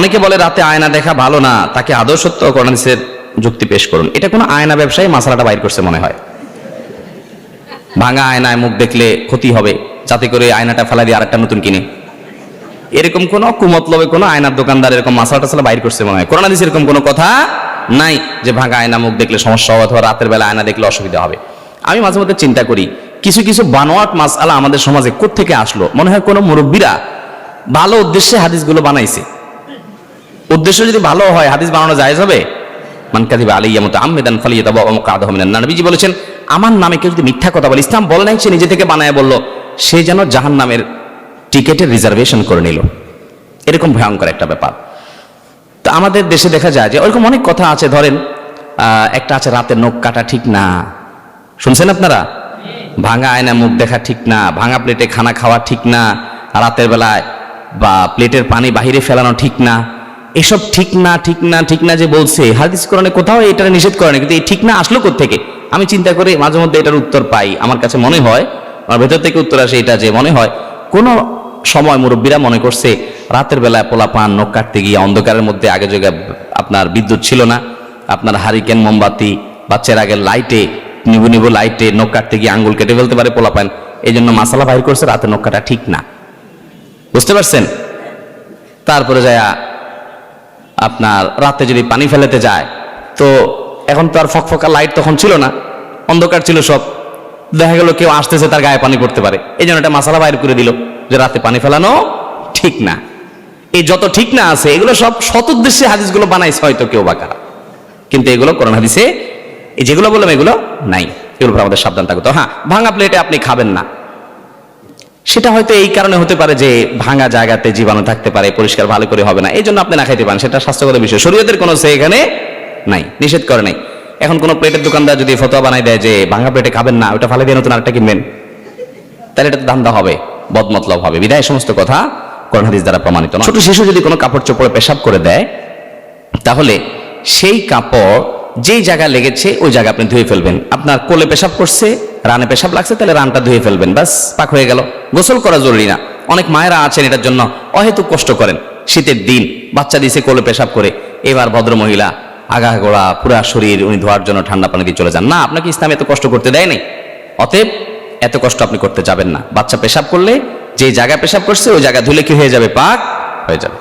অনেকে বলে রাতে আয়না দেখা ভালো না, তাকে আদৌ সত্য যুক্তি পেশ করুন। এটা কোনো আয়না ব্যবসায়ী মাসালাটা বাইর করছে মনে হয়। ভাঙা আয়নায় মুখ দেখলে ক্ষতি হবে, যাতে করে আয়নাটা ফেলা দিয়ে আরেকটা নতুন কিনে। এরকম কোন কুমতলবে কোনো আয়নার দোকানদার এরকম মাসালা টাসালা বাইর করছে মনে হয়। কোরআন হাদিসে এরকম কোনো কথা নাই যে ভাঙা আয়না মুখ দেখলে সমস্যা হবে অথবা রাতের বেলা আয়না দেখলে অসুবিধা হবে। আমি মাঝে মধ্যে চিন্তা করি, কিছু কিছু বানোয়াট মাসালা আমাদের সমাজে থেকে আসলো? মনে হয় কোনো মুরব্বীরা ভালো উদ্দেশ্যে হাদিসগুলো বানাইছে। উদ্দেশ্য যদি ভালো হয়, হাদিস বানানো যায় হবে? মান কাদিবা আলাইয়া মতো আমেদান ফালিয়া তাবা মুকাদ হমিনান নবীজি বলেছেন, আমার নামে কেউ যদি মিথ্যা কথা বলে, ইসলাম বলে নাই, সে নিজে থেকে বানায় বলল, সে যেন জাহান নামের টিকেটের রিজার্ভেশন করে নিল। এরকম ভয়ঙ্কর একটা ব্যাপার। তো আমাদের দেশে দেখা যায় যে, ওরকম অনেক কথা আছে, ধরেন একটা আছে, রাতে নখ কাটা ঠিক না। শুনছেন আপনারা? ভাঙা আয়না মুখ দেখা ঠিক না, ভাঙা প্লেটে খানা খাওয়া ঠিক না, রাতের বেলায় বা প্লেটের পানি বাহিরে ফেলানো ঠিক না। এসব ঠিক না ঠিক না ঠিক না যে বলছে। হাদিস কোরআনে কোথাও এটা নিষেধ করে না, কিন্তু এই ঠিক না আসলো থেকে আমি চিন্তা করি মাঝে মধ্যে এটার উত্তর পাই। আমার কাছে মনে হয়, আমার ভেতর থেকে উত্তর আসে এটা যে মনে হয়, কোন সময় মুরব্বীরা মনে করছে, রাতের বেলায় পোলা পান নখ কাটতে গিয়ে অন্ধকারের মধ্যে আগে যোগে আপনার বিদ্যুৎ ছিল না, আপনার হারিকেন, মোমবাতি, বাচ্চার চেরাগের লাইটে, নিবু নিবু লাইটে নখ কাটতে গিয়ে আঙ্গুল কেটে ফেলতে পারে পোলা পান এই জন্য মাসালা বাইর করছে, রাতে নখ কাটা ঠিক না। বুঝতে পারছেন? তারপরে যায় আপনার রাতে যদি পানি ফেলেতে যায়, তো এখন তো আর ফকফকা লাইট তখন ছিল না, অন্ধকার ছিল সব। দেখা গেল কেউ আসতেছে তার গায়ে পানি পড়তে পারে। এই জন্য একটা মশালা বাইর করে দিল যে রাতে পানি ফেলানো ঠিক না। এই যত ঠিক না আছে, এগুলো সব সৎ উদ্দেশ্যে হাদিসগুলো বানাইছে হয়তো কেউ বা কারা। কিন্তু এগুলো কোরআন হাদিসে, এই যেগুলো বললাম এগুলো নাই। এগুলো আমাদের সাবধান থাকতো হ্যাঁ ভাঙা প্লেটে আপনি খাবেন না। সেটা হয়তো এই কারণে হতে পারে যে ভাঙা জায়গাতে জীবাণু থাকতে পারে, পরিষ্কার ভালো করে হবে না। এই জন্য আপনি না খাইতে পারেন, সেটা স্বাস্থ্যগত বিষয়। শরীয়তের কোনো সে এখানে নাই, নিষেধ করে নাই। এখন কোনো প্লেটের দোকানদার যদি ফতোয়া বানাই দেয় যে ভাঙা প্লেটে খাবেন না, ওটা ফালে দিয়ে নতুন আরেকটা কিনবেন, তাহলে এটা ধান্দা হবে, বদমতলব হবে। বিদায় সমস্ত কথা কোরআন হাদিস দ্বারা প্রমাণিত। ছোট শিশু যদি কোনো কাপড় চোপড়ে পেশাব করে দেয়, তাহলে সেই কাপড় যেই জায়গায় লেগেছে, ওই জায়গা আপনি ধুয়ে ফেলবেন। আপনার কোলে পেশাব করছে রানে পেশাব লাগছে, তাহলে রানটা ধুয়ে ফেলবেন, ব্যাস, পাক হয়ে গেল। গোসল করা জরুরি না। অনেক মায়েরা আছেন এটার জন্য অহেতুক কষ্ট করেন। শীতের দিন, বাচ্চা দিছে কোলে পেশাব করে। এবার ভদ্র মহিলা আগা গোড়া, পুরা শরীর উনি ধোয়ার জন্য ঠান্ডা পানি দিয়ে চলে যান। না, আপনাকে ইসলাম এত কষ্ট করতে দেয় নাই। অতএব এত কষ্ট আপনি করতে যাবেন না। বাচ্চা পেশাব করলে, যে জায়গায় পেশাব করছে, ওই জায়গা ধুলে কি হয়ে যাবে? পাক হয়ে যাবে।